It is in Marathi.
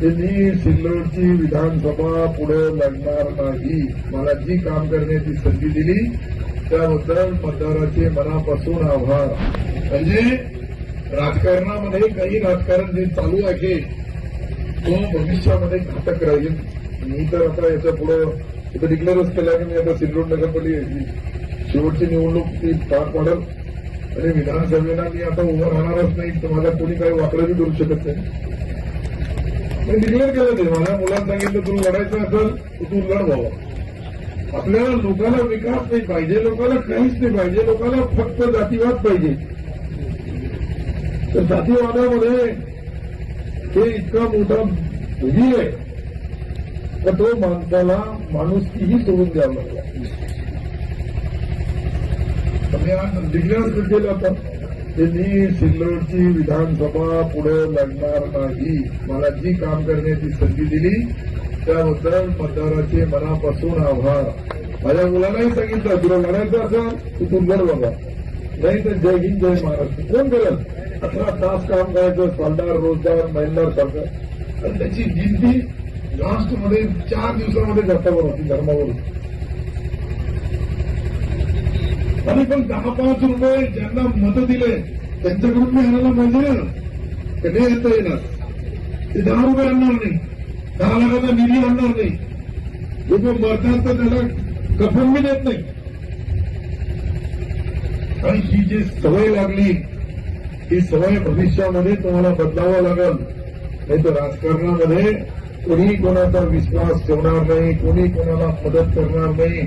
त्यांनी सिल्लोडची विधानसभा पुढे लढणार नाही. मला जी काम करण्याची संधी दिली. त्याबद्दल मतदाराचे मनापासून आभार. म्हणजे राजकारणामध्ये काही राजकारण जे चालू आहे तो भविष्यामध्ये घातक राहील. मी तर आता याच्यापुढे इथं डिक्लेअरच केलं की मी आता सिल्लोड नगरपालिकेची शेवटची निवडणूक ती पार पाडल. आणि विधानसभेला मी आता उभं राहणारच नाही. तर मला कोणी काही वाकडं करू शकत नाही. मी डिक्लेअर केलं ते. माझ्या मुलांना सांगितलं तू लढायचं असेल तर तू लढ बाबा. आपल्याला लोकांना विकास नाही पाहिजे लोकांना काहीच नाही पाहिजे लोकांना फक्त जातीवाद पाहिजे. तर जातीवादामध्ये हे इतका मोठा भुगी आहे. तर तो माणसाला माणुसकीही सोडून द्यावं लागला? मी आज डिक्लेअर केलं आता होतं त्यांनी सिल्लोडची विधानसभा पुढे लढणार नाही. मला जी काम करण्याची संधी दिली. त्याबद्दल मतदाराचे मनापासून आभार. माझ्या मुलालाही सांगितलं तुला लढायचं असेल तू तू बघा नाही तर जय हिंद जय महाराष्ट्र कोण करत? अठरा तास काम करायचं सालदार रोजगार महिनदार सरकार आणि त्याची गिनती लास्टमध्ये चार दिवसामध्ये जातावर होती धर्मावरून. आणि पण दहा पाच रुपये ज्यांना मत दिले त्यांच्याकडून मी आणायला पाहिजे ना? कधी येता येणार. ते दहा रुपये आणणार नाही. दहा लाखाचा निधी आणणार नाही. लोक मरतात तर त्याला कफन बी देत नाही. आणि ही जी सवय लागली ही सवय भविष्यामध्ये तुम्हाला बदलावं लागल. नाही तर राजकारणामध्ये कोणी कोणाचा विश्वास ठेवणार नाही कोणी कोणाला मदत करणार नाही.